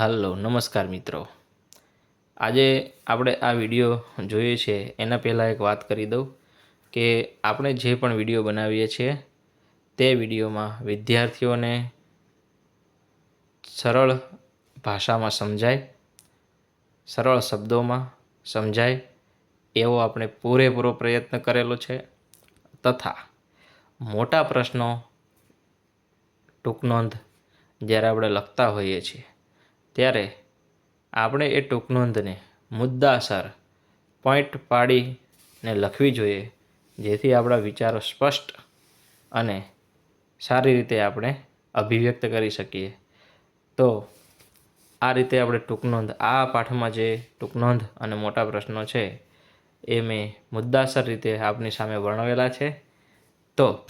Hello, નમસ્કાર મિત્રો. આજે આપણે આ વીડિયો જોઈએ છે, એના પહેલાં એક વાત કરી દઉં કે આપણે જે પણ વીડિયો બનાવીએ છીએ, તે વિડીયોમાં વિદ્યાર્થીઓને સરળ ભાષામાં સમજાય, સરળ શબ્દોમાં સમજાય, એવો આપણે પૂરેપૂરો પ્રયત્ન કરેલો છે, તથા મોટા પ્રશ્નો ટૂંકનોંધ જ્યારે આપણે લખતા હોઈએ છીએ. ત્યારે આપણે એ ટૂંકનોંધને મુદ્દાસર પોઈન્ટ પાડીને લખવી જોઈએ, જેથી આપણા વિચારો સ્પષ્ટ અને સારી રીતે આપણે અભિવ્યક્ત કરી શકીએ. તો આ રીતે આપણે ટૂંકનોંધ આ પાઠમાં જે ટૂંકનોંધ અને મોટા પ્રશ્નો છે, એ મેં મુદ્દાસર રીતે આપની સામે વર્ણવેલા છે. તો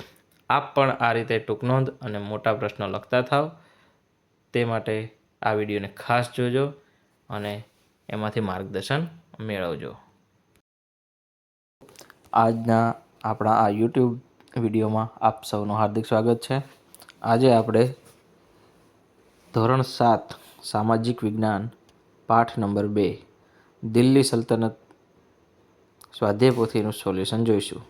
આપ પણ આ રીતે ટૂંકનોંધ અને મોટા પ્રશ્નો લખતા થાવ. તે માટે આ વિડીયોને ખાસ જોજો અને એમાંથી માર્ગદર્શન મેળવજો. આજના આપણા આ યુટ્યુબ વિડીયોમાં આપ સૌનું હાર્દિક સ્વાગત છે. આજે આપણે ધોરણ સાત, સામાજિક વિજ્ઞાન, પાઠ નંબર બે, દિલ્હી સલ્તનત સ્વાધ્યાય પોથીનું સોલ્યુશન જોઈશું.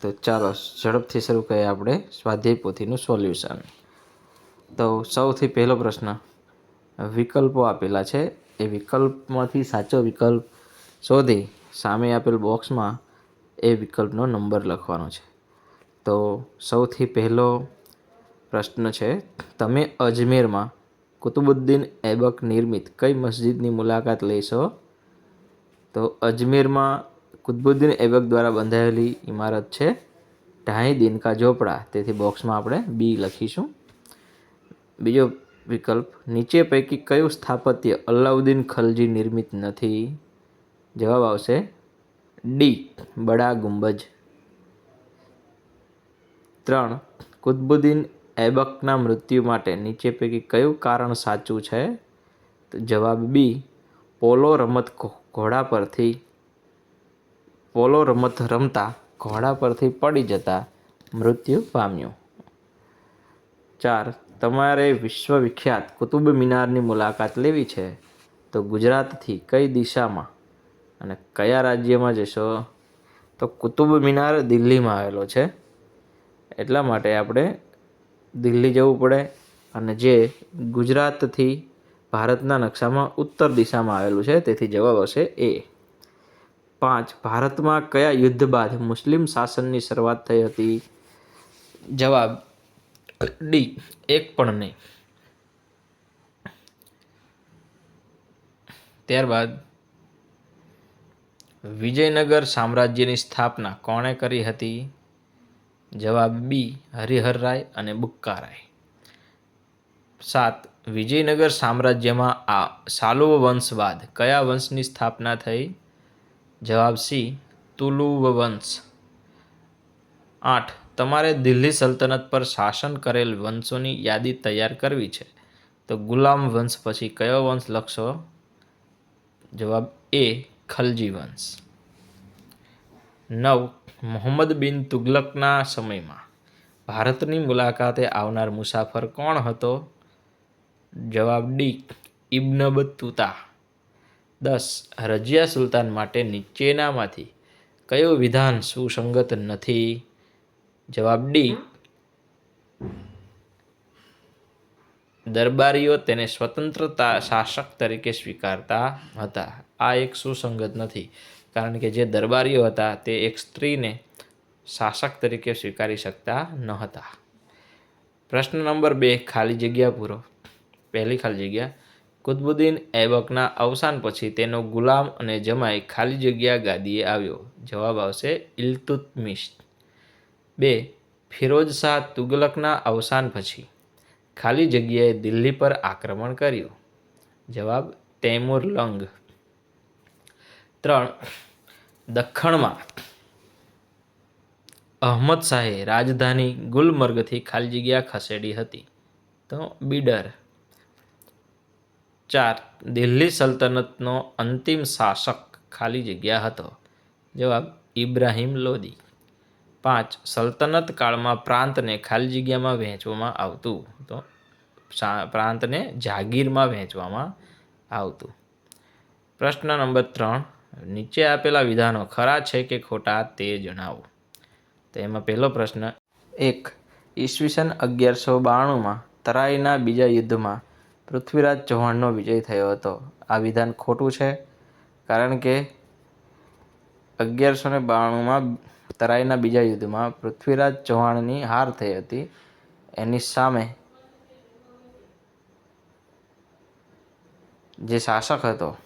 તો ચાલો ઝડપથી શરૂ કરીએ આપણે સ્વાધ્યાય પોથીનું સોલ્યુશન. તો સૌથી પહેલો પ્રશ્ન વિકલ્પો આપેલા છે. એ વિકલ્પમાંથી સાચો વિકલ્પ શોધી સામે આપેલ બોક્સમાં એ વિકલ્પનો નંબર લખવાનો છે. તો સૌથી પહેલો પ્રશ્ન છે, તમે અજમેરમાં કુતુબુદ્દીન એબક નિર્મિત કઈ મસ્જિદની મુલાકાત લેશો? તો અજમેરમાં કુતુબુદ્દીન એબક દ્વારા બંધાયેલી ઇમારત છે, ઢાઈ દિનકા ઝોપડા. તેથી બોક્સમાં આપણે બી લખીશું. બીજો વિકલ્પ. નીચે પૈકી કયું સ્થાપત્ય અલાઉદ્દીન ખલજી નિર્મિત નથી? જવાબ આવશે ડી, બડા ગુંબજ. ત્રણ, કુતબુદ્દીન એબકના મૃત્યુ માટે નીચે પૈકી કયું કારણ સાચું છે? તો જવાબ બી, પોલો રમત ઘોડા પરથી. પોલો રમત રમતા ઘોડા પરથી પડી જતા મૃત્યુ પામ્યું. ચાર તમારે વિશ્વવિખ્યાત કુતુબ મિનારની મુલાકાત લેવી છે તો ગુજરાતથી કઈ દિશામાં અને કયા રાજ્યમાં જશો? તો કુતુબ મિનાર દિલ્હીમાં આવેલો છે. એટલા માટે આપણે દિલ્હી જવું પડે અને જે ગુજરાતથી ભારતના નકશામાં ઉત્તર દિશામાં આવેલું છે તેથી જવાબ હશે એ. પાંચ, ભારતમાં કયા યુદ્ધ બાદ મુસ્લિમ શાસનની શરૂઆત થઈ હતી? જવાબ ડી, એક પણ નહીં. ત્યારબાદ, વિજયનગર સામ્રાજ્યની સ્થાપના કોણે કરી હતી? જવાબ બી, હરિહર રાય અને બુક્કા રાય. સાત, વિજયનગર સામ્રાજ્યમાં આ સાલુવ વંશ બાદ કયા વંશની સ્થાપના થઈ? જવાબ સી, તુલુવ વંશ. આઠ તમારે દિલ્હી સલ્તનત પર શાસન કરેલ વંશોની યાદી તૈયાર કરવી છે. તો ગુલામ વંશ પછી કયો વંશ લખશો? જવાબ એ, ખલજી વંશ. નવ, મોહમ્મદ બિન તુગલકના સમયમાં. ભારતની મુલાકાતે આવનાર મુસાફર કોણ હતો? જવાબ ડી, ઇબ્ન તુતા દસ, રજિયા સુલતાન માટે નીચેનામાંથી કયું વિધાન સુસંગત નથી? જવાબ ડી. દરબારીઓ તેને સ્વતંત્રતા શાસક તરીકે સ્વીકારતા હતા. આ એક સુસંગત નથી કારણ કે જે દરબારીઓ હતા તે એક સ્ત્રીને શાસક તરીકે સ્વીકારી શકતા ન હતા. પ્રશ્ન નંબર બે ખાલી જગ્યા પૂરો. પહેલી ખાલી જગ્યા. કુતબુદ્દીન એબકના અવસાન પછી તેનો ગુલામ અને જમાઈ ખાલી જગ્યા ગાદીએ આવ્યો. જવાબ આવશે ઇલ્તુત્મિશ બે ફિરોજ શાહ તુગલકના અવસાન પછી ખાલી જગ્યાએ દિલ્હી પર આક્રમણ કર્યું. જવાબ, તૈમુર લંગ. ત્રણ, દખ્ખણમાં અહમદ શાહે રાજધાની ગુલમર્ગથી ખાલી જગ્યા ખસેડી હતી. તો બીડર. ચાર, દિલ્હી સલ્તનતનો અંતિમ શાસક ખાલી જગ્યા હતો. જવાબ, ઇબ્રાહિમ લોદી. પાંચ સલ્તનત કાળમાં પ્રાંતને ખાલી જગ્યામાં વહેંચવામાં આવતું. તો પ્રાંતને જાગીરમાં વહેંચવામાં આવતું. પ્રશ્ન નંબર ત્રણ. નીચે આપેલા વિધાનો ખરા છે કે ખોટા તે જણાવો. તો એમાં પહેલો પ્રશ્ન એક. ઈસવીસન અગિયારસો બાણુંમાં તરાઈના બીજા યુદ્ધમાં પૃથ્વીરાજ ચૌહાણનો વિજય થયો હતો. આ વિધાન ખોટું છે કારણ કે અગિયારસો ને બાણુંમાં તરાઈના બીજા યુદ્ધમાં પૃથ્વીરાજ ચૌહાણની હાર થઈ હતી. એની સામે જે શાસક હતો,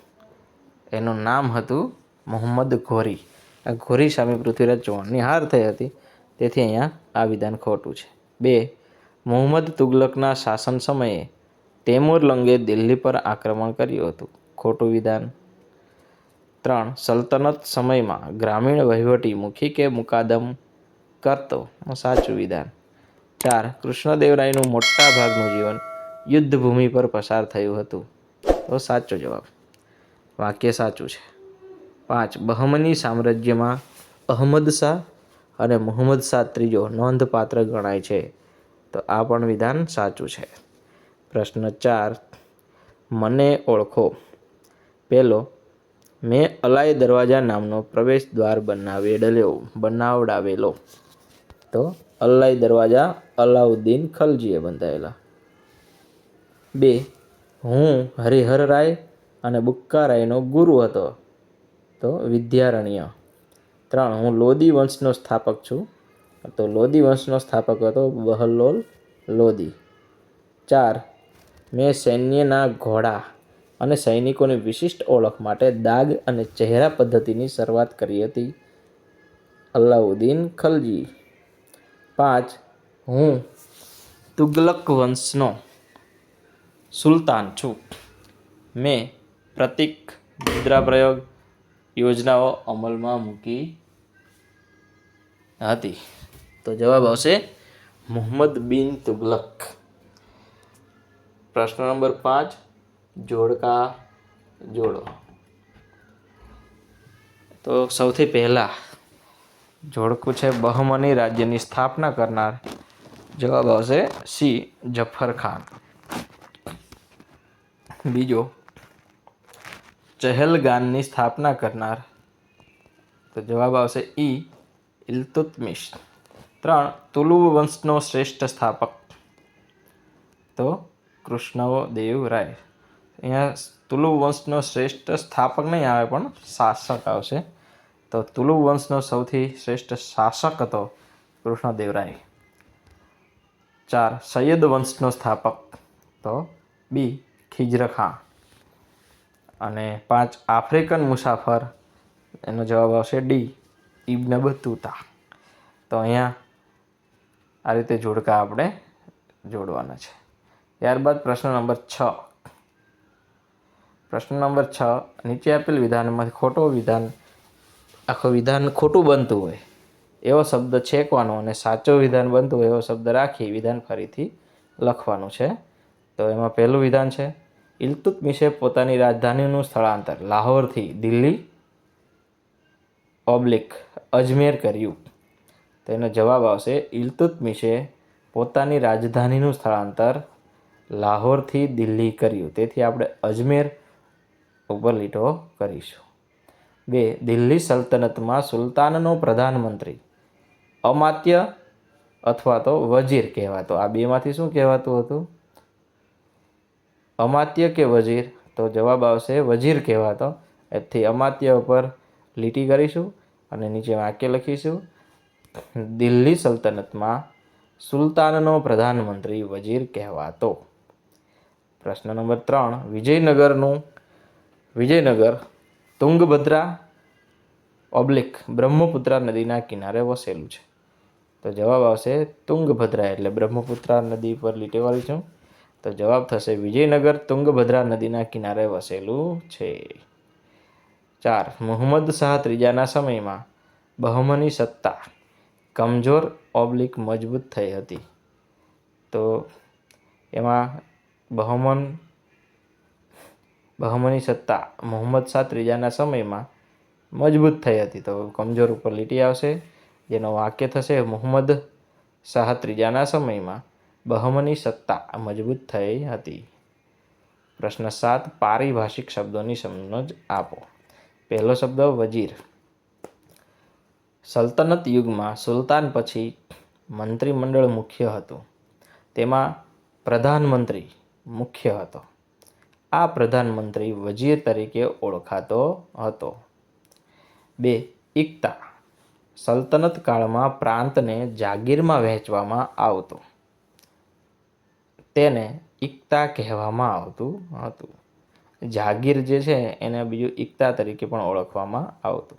એનું નામ હતું મોહમ્મદ ઘોરી. આ ઘોરી સામે પૃથ્વીરાજ ચૌહાણની હાર થઈ હતી. તેથી અહીંયા આ વિધાન ખોટું છે. બે, મોહમ્મદ તુગલકના શાસન સમયે તૈમુર લંગે દિલ્હી પર આક્રમણ કર્યું હતું. ખોટું વિધાન ત્રણ સલ્તનત સમયમાં ગ્રામીણ વહીવટી મુખી કે મુકાદમ કરતો? સાચું વિધાન. ચાર, કૃષ્ણદેવરાયનું મોટા ભાગનું જીવન યુદ્ધ ભૂમિ પર પસાર થયું હતું. તો સાચો જવાબ. વાક્ય સાચું છે. પાંચ, બહમની સામ્રાજ્યમાં અહમદ શાહ અને મોહમ્મદ શાહ ત્રીજો નોંધપાત્ર ગણાય છે. તો આ પણ વિધાન સાચું છે. પ્રશ્ન ચાર, મને ઓળખો. પહેલો મેં અલાય દરવાજા નામનો પ્રવેશ દ્વાર બનાવેડલ્યો, બનાવડાવેલો. તો અલાય દરવાજા અલાઉદ્દીન ખલજીએ બંધાયેલા. બે, હું હરિહર રાય અને બુક્કા રાયનો ગુરુ હતો. તો વિદ્યારણ્ય. ત્રણ, હું લોદી વંશનો સ્થાપક છું. તો લોદી વંશનો સ્થાપક હતો બહલોલ લોદી. ચાર, મેં સૈન્યના ઘોડા. અને સૈનિકોની વિશિષ્ટ ઓળખ માટે દાગ અને ચહેરા પદ્ધતિની શરૂઆત કરી હતી. અલાઉદ્દીન ખલજી. પાંચ. હું તુગલક વંશનો સુલતાન છું. મેં પ્રતિક મુદ્રા પ્રયોગ યોજનાઓ અમલમાં મૂકી હતી. તો જવાબ આવશે મોહમ્મદ બિન તુગલક. પ્રશ્ન નંબર પાંચ. જોડકા જોડો. તો સૌથી પહેલાં જોડકું છે બહમની રાજ્યની સ્થાપના કરનાર. જવાબ આવશે સી જફર ખાન. બીજો, ચહેલગાનની સ્થાપના કરનાર. તો જવાબ આવશે ઈ ઇલ્તુત્મિશ ત્રણ, તુલુ વંશનો શ્રેષ્ઠ સ્થાપક. તો કૃષ્ણવો દેવ રાય અહીંયા તુલુ વંશનો શ્રેષ્ઠ સ્થાપક નહીં આવે, પણ શાસક આવશે. તો તુલુ વંશનો સૌથી શ્રેષ્ઠ શાસક હતો કૃષ્ણદેવરાય. ચાર, સૈયદ વંશનો સ્થાપક તો બી, ખિજરખાં. અને પાંચ, આફ્રિકન મુસાફર, એનો જવાબ આવશે ડી, ઇબ્ન બતુતા. તો અહીંયા આ રીતે જોડકા આપણે જોડવાના છે. ત્યારબાદ પ્રશ્ન નંબર છ. પ્રશ્ન નંબર છ, નીચે આપેલ વિધાનમાંથી ખોટો વિધાન, આખું વિધાન ખોટું બનતું હોય, એવો શબ્દ છેકવાનો અને સાચો વિધાન બનતું હોય એવો શબ્દ રાખી વિધાન ફરીથી લખવાનું છે. તો એમાં પહેલું વિધાન છે ઇલ્તુતમિશે પોતાની રાજધાનીનું સ્થળાંતર, લાહોરથી દિલ્હી ઓબ્લિક અજમેર કર્યું. તો એનો જવાબ આવશે ઇલ્તુતમિશે પોતાની રાજધાનીનું સ્થળાંતર લાહોરથી દિલ્હી કર્યું. તેથી આપણે અજમેર ઉપર લીટો કરીશું. બે, દિલ્હી સલ્તનતમાં સુલતાનનો પ્રધાનમંત્રી. અમાત્ય અથવા તો વજીર કહેવાતો. આ બેમાંથી શું કહેવાતું હતું? અમાત્ય કે વજીર? તો જવાબ આવશે વજીર કહેવાતો. એથી અમાત્ય ઉપર લીટી કરીશું અને નીચે વાક્ય લખીશું. દિલ્હી સલ્તનતમાં સુલતાનનો પ્રધાનમંત્રી વજીર કહેવાતો. પ્રશ્ન નંબર ત્રણ, વિજયનગરનું વિજયનગર, તુંગભદ્રા, ઓબ્લિક, બ્રહ્મપુત્રા નદીના કિનારે વસેલું છે. તો જવાબ આવશે તુંગભદ્રા એટલે બ્રહ્મપુત્રા નદી પર લીટેવાળી છું. તો જવાબ થશે વિજયનગર, તુંગભદ્રા નદીના કિનારે વસેલું છે. ચાર, મોહમ્મદ શાહ ત્રીજાના સમયમાં બહમની સત્તા કમજોર, ઓબ્લિક મજબૂત થઈ હતી. તો એમાં બહમન બહમની સત્તા મોહમ્મદ શાહ ત્રીજાના સમયમાં મજબૂત થઈ હતી. તો કમજોર ઉપર લીટી આવશે. જેનો વાક્ય થશે, મોહમ્મદ શાહ ત્રીજાના સમયમાં બહમની સત્તા મજબૂત થઈ હતી. પ્રશ્ન સાત, પારિભાષિક શબ્દોની સમજ આપો. પહેલો શબ્દ, વજીર. સલ્તનત યુગમાં સુલતાન પછી મંત્રીમંડળ મુખ્ય હતું. તેમાં પ્રધાનમંત્રી મુખ્ય હતો. આ પ્રધાનમંત્રી વજીર તરીકે ઓળખાતો હતો. બે ઇકતા સલ્તનત કાળમાં પ્રાંતને જાગીરમાં વહેંચવામાં આવતો. તેને ઇકતા કહેવામાં આવતું હતું. જાગીર જે છે એને બીજું ઇકતા તરીકે પણ ઓળખવામાં આવતું.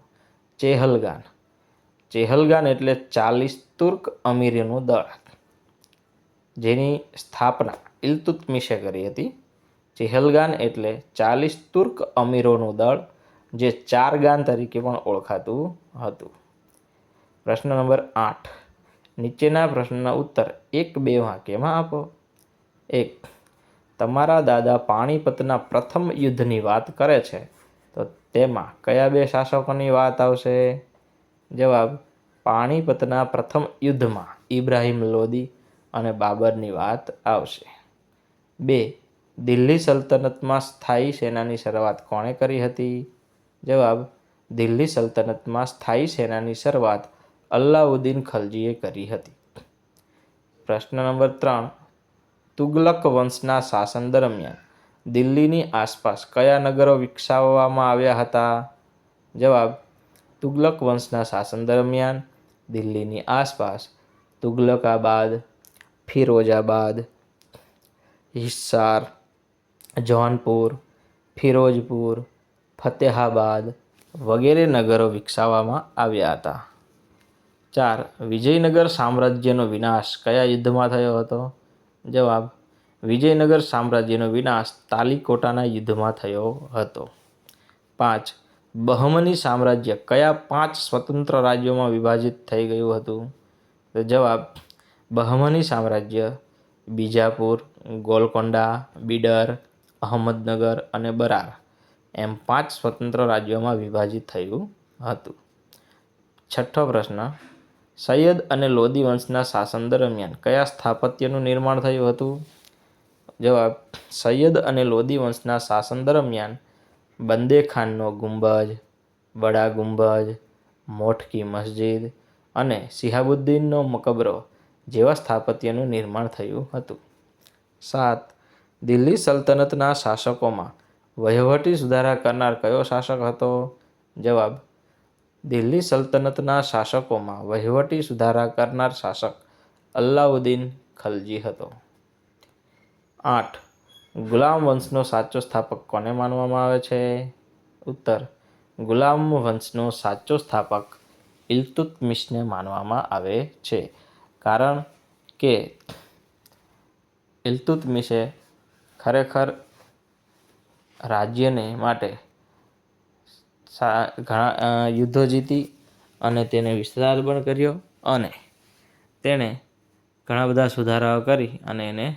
ચેહલગાન. ચેહલગાન એટલે ચાલીસ તુર્ક અમીરીનું દળ. જેની સ્થાપના ઇલતુતમિશે કરી હતી. ચેહલગાન એટલે ચાલીસ તુર્ક અમીરોનું દળ, જે ચાર ગાન તરીકે પણ ઓળખાતું હતું. પ્રશ્ન નંબર આઠ. નીચેના પ્રશ્નના ઉત્તર એક બે વાક્યમાં આપો. એક. તમારા દાદા પાણીપતના પ્રથમ યુદ્ધની વાત કરે છે, તો તેમાં કયા બે શાસકોની વાત આવશે? જવાબ, પાણીપતના પ્રથમ યુદ્ધમાં ઇબ્રાહિમ લોદી અને બાબરની વાત આવશે. બે. દિલ્હી સલ્તનતમાં સ્થાયી સેનાની શરૂઆત કોણે કરી હતી? જવાબ, દિલ્હી સલ્તનતમાં સ્થાયી સેનાની શરૂઆત અલ્લાઉદ્દીન ખલજીએ કરી હતી. પ્રશ્ન નંબર ત્રણ, તુગલક વંશના શાસન દરમિયાન દિલ્હીની આસપાસ કયા નગરો વિકસાવવામાં આવ્યા હતા? જવાબ, તુગલક વંશના શાસન દરમિયાન દિલ્હીની આસપાસ તુગલકાબાદ, ફિરોજાબાદ, હિસ્સાર જૌનપુર ફિરોજપુર, ફતેહાબાદ વગેરે નગરો વિકસાવવામાં આવ્યા હતા. ચાર, વિજયનગર સામ્રાજ્યનો વિનાશ કયા યુદ્ધમાં થયો હતો? જવાબ, વિજયનગર સામ્રાજ્યનો વિનાશ તાલીકોટાના યુદ્ધમાં થયો હતો. પાંચ, બહમની સામ્રાજ્ય કયા પાંચ સ્વતંત્ર રાજ્યોમાં વિભાજિત થઈ ગયું હતું? તો જવાબ, બહમની સામ્રાજ્ય, બીજાપુર, ગોલકોંડા, બીડર અહમદનગર અને બરાર એમ પાંચ સ્વતંત્ર રાજ્યોમાં વિભાજિત થયું હતું. છઠ્ઠો પ્રશ્ન, સૈયદ અને લોદી વંશના શાસન દરમિયાન કયા સ્થાપત્યનું નિર્માણ થયું હતું? જવાબ, સૈયદ અને લોદી વંશના શાસન દરમિયાન બંદે ખાનનો ગુંબજ બડા ગુંબજ મોઠકી મસ્જિદ અને સિહાબુદ્દીનનો મકબરો જેવા સ્થાપત્યનું નિર્માણ થયું હતું. સાત દિલ્હી સલ્તનતના શાસકોમાં વહીવટી સુધારા કરનાર કયો શાસક હતો? જવાબ, દિલ્હી સલ્તનતના શાસકોમાં વહીવટી સુધારા કરનાર શાસક અલ્લાઉદ્દીન ખલજી હતો. આઠ, ગુલામ વંશનો સાચો સ્થાપક કોને માનવામાં આવે છે? ઉત્તર, ગુલામ વંશનો સાચો સ્થાપક ઇલ્તુતમિશને માનવામાં આવે છે. કારણ કે ઇલ્તુત્મિશે ખરેખર રાજ્યને માટે ઘણા યુદ્ધો જીતી અને તેને વિસ્તાર પણ કર્યો અને તેણે ઘણા બધા સુધારાઓ કરી અને એને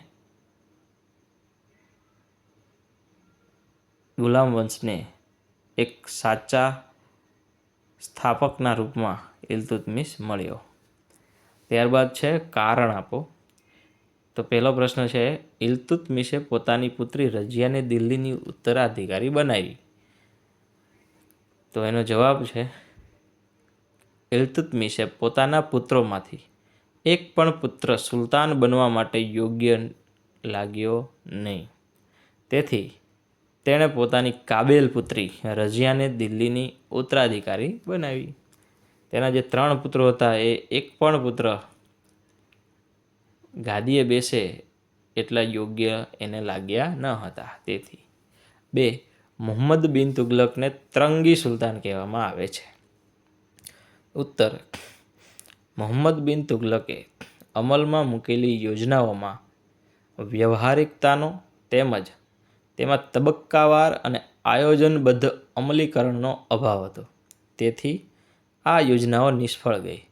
ગુલામ વંશને એક સાચા સ્થાપકના રૂપમાં ઇલ્તુત્મિશ મળ્યો. ત્યારબાદ છે કારણ આપો. તો પહેલો પ્રશ્ન છે ઇલ્તુતમિશે પોતાની પુત્રી રજિયાને દિલ્હીની ઉત્તરાધિકારી બનાવી? તો એનો જવાબ છે ઇલ્તુતમિશે પોતાના પુત્રોમાંથી એક પણ પુત્ર સુલતાન બનવા માટે યોગ્ય લાગ્યો નહીં. તેથી તેણે પોતાની કાબેલ પુત્રી રજિયાને દિલ્હીની ઉત્તરાધિકારી બનાવી. તેના જે ત્રણ પુત્રો હતા, એ એક પણ પુત્ર ગાદીએ બેસે એટલા યોગ્ય એને લાગ્યા ન હતા. તેથી બે, મોહમ્મદ બિન તુગલકને ત્રંગી સુલતાન કહેવામાં આવે છે. ઉત્તર, મોહમ્મદ બિન તુગલકે અમલમાં મૂકેલી યોજનાઓમાં વ્યવહારિકતાનો તેમજ તેમાં તબક્કાવાર અને આયોજનબદ્ધ અમલીકરણનો અભાવ હતો. તેથી આ યોજનાઓ નિષ્ફળ ગઈ.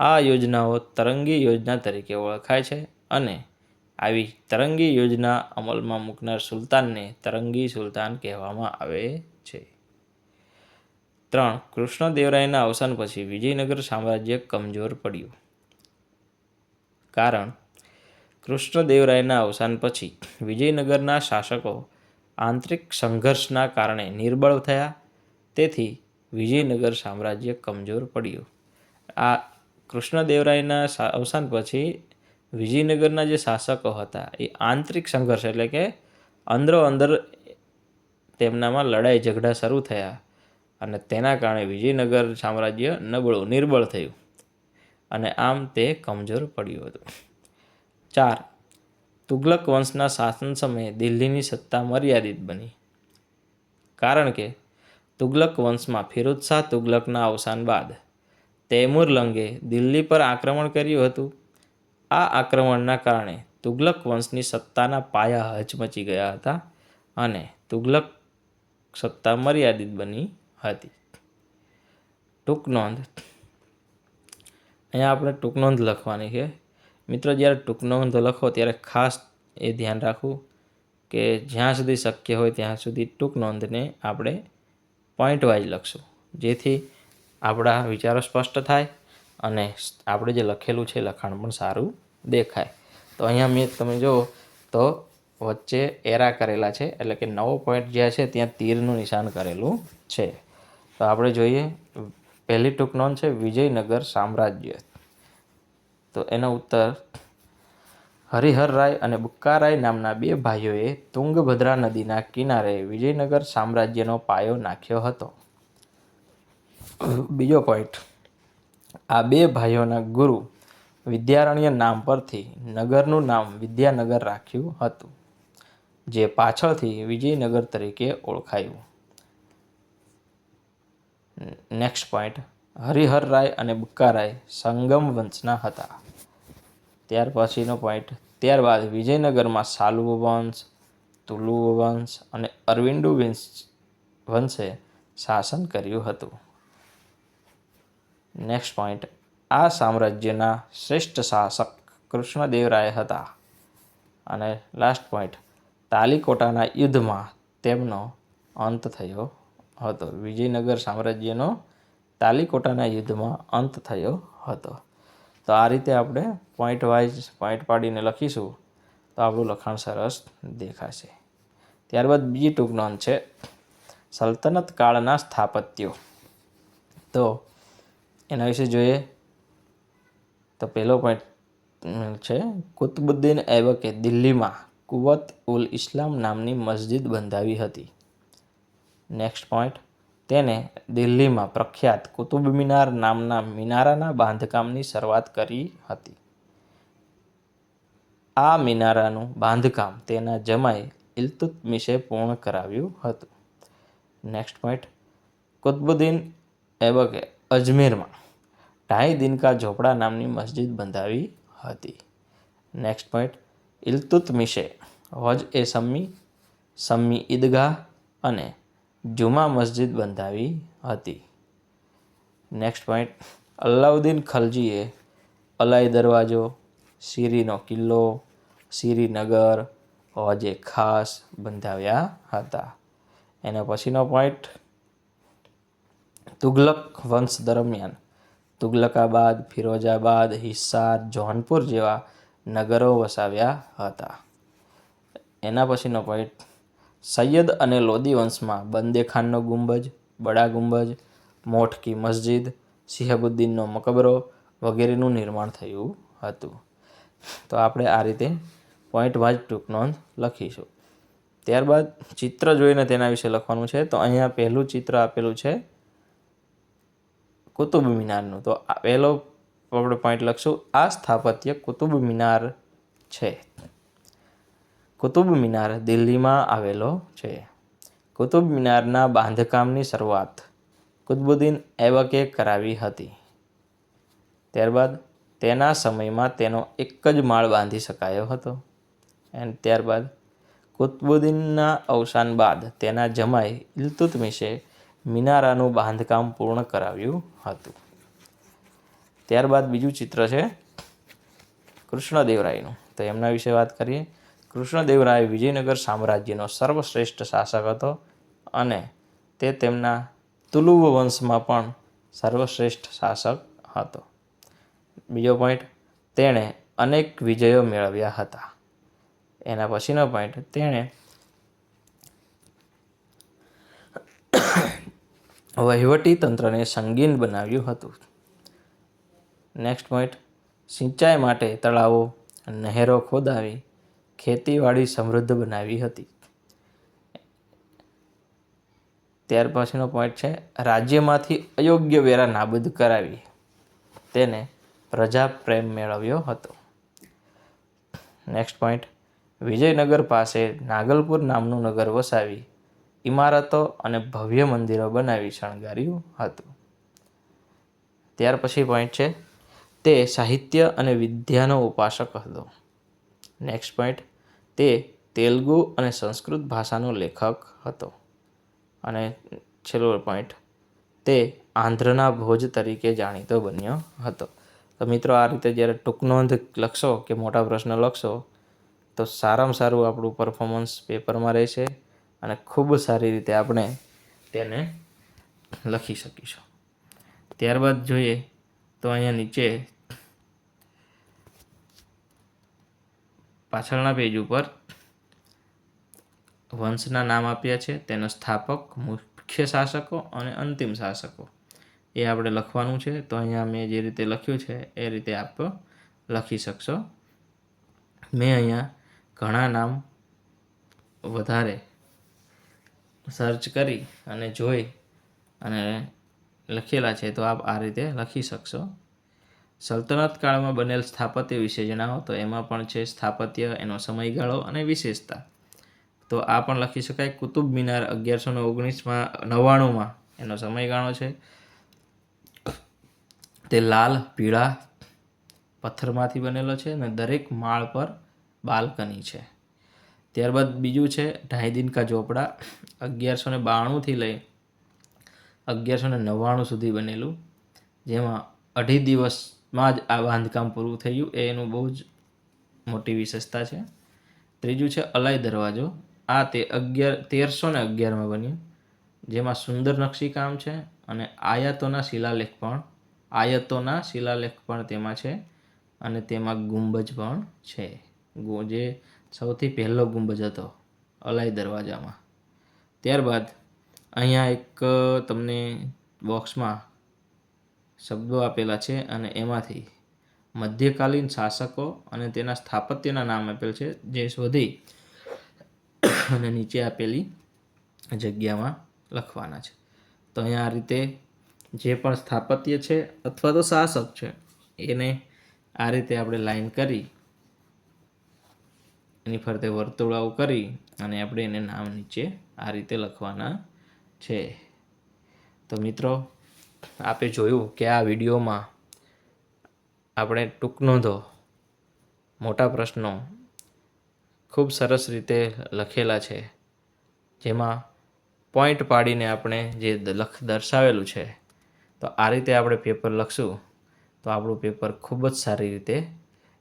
આ યોજનાઓ તરંગી યોજના તરીકે ઓળખાય છે અને આવી તરંગી યોજના અમલમાં મૂકનાર સુલતાનને તરંગી સુલતાન કહેવામાં આવે છે. ત્રણ, કૃષ્ણદેવરાયના અવસાન પછી વિજયનગર સામ્રાજ્ય કમજોર પડ્યું. કારણ, કૃષ્ણદેવરાયના અવસાન પછી વિજયનગરના શાસકો આંતરિક સંઘર્ષના કારણે નિર્બળ થયા, તેથી વિજયનગર સામ્રાજ્ય કમજોર પડ્યું. આ કૃષ્ણદેવરાયના અવસાન પછી વિજયનગરના જે શાસકો હતા, એ આંતરિક સંઘર્ષ એટલે કે અંદરો અંદર તેમનામાં લડાઈ ઝઘડા શરૂ થયા અને તેના કારણે વિજયનગર સામ્રાજ્ય નબળું, નિર્બળ થયું અને આમ તે કમજોર પડ્યું હતું. ચાર, તુગલક વંશના શાસન સમયે દિલ્હીની સત્તા મર્યાદિત બની. કારણ કે તુગલક વંશમાં ફિરોઝ શાહ તુગલકના અવસાન બાદ તૈમુર લંગે દિલ્હી પર આક્રમણ કર્યું હતું. આ આક્રમણના કારણે તુગલક વંશની સત્તાના પાયા હચમચી ગયા હતા અને તુગલક સત્તા મર્યાદિત બની હતી. ટૂંક નોંધ. અહીંયા આપણે ટૂંક નોંધ લખવાની છે. મિત્રો, જ્યારે ટૂંક નોંધ લખો ત્યારે ખાસ એ ધ્યાન રાખવું કે જ્યાં સુધી શક્ય હોય ત્યાં સુધી ટૂંક નોંધને આપણે પોઈન્ટ વાઇઝ લખશું. જેથી આપણા વિચારો સ્પષ્ટ થાય અને આપણે જે લખેલું છે લખાણ પણ સારું દેખાય. તો અહીંયા મેં તમે જો, તો વચ્ચે એરા કરેલા છે, એટલે કે નવો પોઈન્ટ જ્યાં છે ત્યાં તીરનું નિશાન કરેલું છે. તો આપણે જોઈએ, પહેલી ટૂંક નોંધ છે, વિજયનગર સામ્રાજ્ય. તો એનો ઉત્તર, હરિહર રાય અને બુક્કારાય નામના બે ભાઈઓએ તુંગભદ્રા નદીના કિનારે વિજયનગર સામ્રાજ્યનો પાયો નાખ્યો હતો. બીજો પોઈન્ટ આ બે ભાઈઓના ગુરુ વિદ્યારણ્ય નામ પરથી નગરનું નામ વિદ્યાનગર રાખ્યું હતું, જે પાછળથી વિજયનગર તરીકે ઓળખાયું. નેક્સ્ટ પોઈન્ટ હરિહર રાય અને બુક્કારાય સંગમ વંશના હતા. ત્યાર પછીનો પોઈન્ટ ત્યારબાદ વિજયનગરમાં સાલુવ વંશ તુલુવ વંશ અને અરવિંદુ વંશ વંશે શાસન કર્યું હતું. નેક્સ્ટ પોઈન્ટ આ સામ્રાજ્યના શ્રેષ્ઠ શાસક કૃષ્ણદેવરાય હતા. અને લાસ્ટ પોઈન્ટ તાલીકોટાના યુદ્ધમાં તેમનો અંત થયો હતો. વિજયનગર સામ્રાજ્યનો તાલીકોટાના યુદ્ધમાં અંત થયો હતો. તો આ રીતે આપણે પોઈન્ટ વાઇઝ પોઈન્ટ પાડીને લખીશું. તો આપણું લખાણ સરસ દેખાશે. ત્યારબાદ બીજી ટૂંક નોંધ છે. સલ્તનત કાળના સ્થાપત્યો. તો એના વિશે જોઈએ તો પહેલો પોઈન્ટ છે, કુતબુદ્દીન એબકે દિલ્હીમાં કુવત ઉલ ઇસ્લામ નામની મસ્જિદ બંધાવી હતી. નેક્સ્ટ પોઈન્ટ તેને દિલ્હીમાં પ્રખ્યાત કુતુબ મિનાર નામના મિનારાના બાંધકામની શરૂઆત કરી હતી. આ મિનારાનું બાંધકામ તેના જમાઈ ઇલ્તુત્મિશે પૂર્ણ કરાવ્યું હતું. નેક્સ્ટ પોઈન્ટ કુતબુદ્દીન એબકે અજમેરમાં ઢાઈ દિનકા ઝોપડા નામની મસ્જિદ બંધાવી હતી. નેક્સ્ટ પોઈન્ટ ઇલતુતમિશે હોજ એ સમ્મી સમ્મી ઈદગાહ અને જુમા મસ્જિદ બંધાવી હતી. નેક્સ્ટ પોઈન્ટ અલાઉદ્દીન ખલજીએ અલાઈ દરવાજો, સિરીનો કિલ્લો, સિરીનગર, હોજે ખાસ બંધાવ્યા હતા. એના પછીનો પોઈન્ટ તુગલક વંશ દરમિયાન. તુગલકાબાદ, ફિરોજાબાદ, હિસાર, જૌનપુર જેવા નગરો વસાવ્યા હતા. એના પછીનો પોઈન્ટ સૈયદ અને લોદી વંશમાં બંદે ખાનનો ગુંબજ, બડા ગુંબજ મોઠ કી મસ્જિદ સિહબુદ્દીનનો મકબરો વગેરેનું નિર્માણ થયું હતું. તો આપણે આ રીતે પોઈન્ટ વાઇઝ ટૂંક નોંધ લખીશું. ત્યારબાદ ચિત્ર જોઈને તેના વિશે લખવાનું છે. તો અહીંયા પહેલું ચિત્ર આપેલું છે કુતુબ મિનારનું. તો પહેલો આપણે પોઈન્ટ લખશું. આ સ્થાપત્ય કુતુબ મિનાર છે. કુતુબ મિનાર દિલ્હીમાં આવેલો છે. કુતુબ મિનારના બાંધકામની શરૂઆત કુતબુદ્દીન એબકે કરાવી હતી. ત્યારબાદ તેના સમયમાં તેનો એક જ માળ બાંધી શકાયો હતો. એન્ડ ત્યારબાદ કુતબુદ્દીનના અવસાન બાદ તેના જમાઈ ઇલ્તુત્મિશે મિનારાનું બાંધકામ પૂર્ણ કરાવ્યું હતું. ત્યારબાદ બીજું ચિત્ર છે કૃષ્ણદેવરાયનું. તો એમના વિશે વાત કરીએ. કૃષ્ણદેવરાય વિજયનગર સામ્રાજ્યનો સર્વશ્રેષ્ઠ શાસક હતો અને તે તેમના તુલુવ વંશમાં પણ સર્વશ્રેષ્ઠ શાસક હતો. બીજો પોઈન્ટ તેણે અનેક વિજયો મેળવ્યા હતા. એના પછીનો પોઈન્ટ તેણે વહીવટી તંત્રને સંગીન બનાવ્યું હતું. નેક્સ્ટ પોઈન્ટ સિંચાઈ માટે તળાવો, નહેરો ખોદાવી ખેતીવાડી સમૃદ્ધ બનાવી હતી. ત્યાર પછીનો પોઈન્ટ છે, રાજ્યમાંથી અયોગ્ય વેરા નાબૂદ કરાવી. તેને પ્રજા પ્રેમ મેળવ્યો હતો. નેક્સ્ટ પોઈન્ટ વિજયનગર પાસે નાગલપુર નામનું નગર વસાવી ઇમારતો અને ભવ્ય મંદિરો બનાવી શણગાર્યું હતું. ત્યાર પછી પોઈન્ટ છે, તે સાહિત્ય અને વિદ્યાનો ઉપાસક હતો. નેક્સ્ટ પોઈન્ટ તે તેલુગુ અને સંસ્કૃત ભાષાનો લેખક હતો. અને છેલ્લો પોઈન્ટ તે આંધ્રના ભોજ તરીકે જાણીતો બન્યો હતો. તો મિત્રો, આ રીતે જ્યારે ટૂંક નોંધ લખશો કે મોટા પ્રશ્ન લખશો, તો સારામાં સારું આપણું પરફોર્મન્સ પેપરમાં રહેશે. અને ખૂબ સારી રીતે આપણે તેને લખી શકીશું. ત્યારબાદ જોઈએ તો અહીંયા નીચે પાછળના પેજ ઉપર વંશના નામ આપ્યા છે, તેનો સ્થાપક, મુખ્ય શાસકો અને અંતિમ શાસકો. એ આપણે લખવાનું છે, તો અહીંયા મેં જે રીતે લખ્યું છે, એ રીતે આપ લખી શકશો. મેં અહીંયા ઘણા નામ વધારે સર્ચ કરી અને જોઈ અને લખેલા છે, તો આપ આ રીતે લખી શકશો. સલ્તનત કાળમાં બનેલ સ્થાપત્ય વિશે જણાવો, તો એમાં પણ છે સ્થાપત્ય, એનો સમયગાળો અને વિશેષતા. તો આ પણ લખી શકાય, કુતુબ મિનાર અગિયારસો ને ઓગણીસમાં, નવ્વાણુંમાં એનો સમયગાળો છે. તે લાલ, પીળા પથ્થરમાંથી બનેલો છે અને દરેક માળ પર બાલ્કની છે. ત્યારબાદ બીજું છે, ઢાઈ દિન કા ચોપડા અગિયારસો ને બાણુંથી લઈ અગિયારસો ને નવ્વાણું સુધી બનેલું. જેમાં અઢી દિવસમાં જ આ બાંધકામ પૂરું થયું એ એનું બહુ જ મોટી વિશેષતા છે. ત્રીજું છે, અલાઈ દરવાજો. આ તે અગિયાર, તેરસો ને અગિયારમાં બન્યું. જેમાં સુંદર નકશીકામ છે અને આયાતોના શિલાલેખ પણ, આયતોના શિલાલેખ પણ તેમાં છે અને તેમાં ગુંબજ પણ છે. જે સૌથી પહેલો ગુંબજ હતો, અલાઈ દરવાજામાં. ત્યારબાદ અહીંયા એક તમને બોક્સમાં શબ્દો આપેલા છે અને એમાંથી મધ્યકાલીન શાસકો અને તેના સ્થાપત્યના નામ આપેલ છે, જે શોધી અને નીચે આપેલી જગ્યામાં લખવાના છે. તો અહીંયા આ રીતે જે પણ સ્થાપત્ય છે અથવા તો શાસક છે, એને આ રીતે આપણે લાઈન કરી એની ફરતે વર્તુળાઓ કરી અને આપણે એને નામ નીચે આ રીતે લખવાના છે. તો મિત્રો, આપે જોયું કે આ વિડીયોમાં આપણે ટૂંક નોંધો, મોટા પ્રશ્નો ખૂબ સરસ રીતે લખેલા છે, જેમાં પોઈન્ટ પાડીને આપણે જે લખ દર્શાવેલું છે, તો આ રીતે આપણે પેપર લખશું, તો આપણું પેપર ખૂબ જ સારી રીતે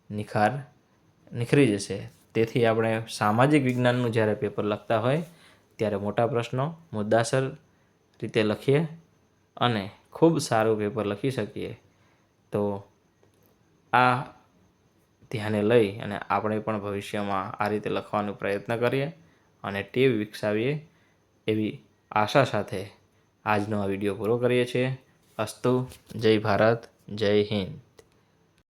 નિખાર, નિખરી જશે. તેથી આપણે સામાજિક વિજ્ઞાનનું જ્યારે પેપર લખતા હોય, ત્યારે મોટા પ્રશ્નો મુદ્દાસર રીતે લખીએ અને ખૂબ સારું પેપર લખી શકીએ. તો આ ધ્યાને લઈ અને આપણે પણ ભવિષ્યમાં આ રીતે લખવાનો પ્રયત્ન કરીએ અને ટેવ વિકસાવીએ એવી આશા સાથે આજનો આ વીડિયો પૂરો કરીએ છીએ. અસ્તુ, જય ભારત, જય હિન્દ.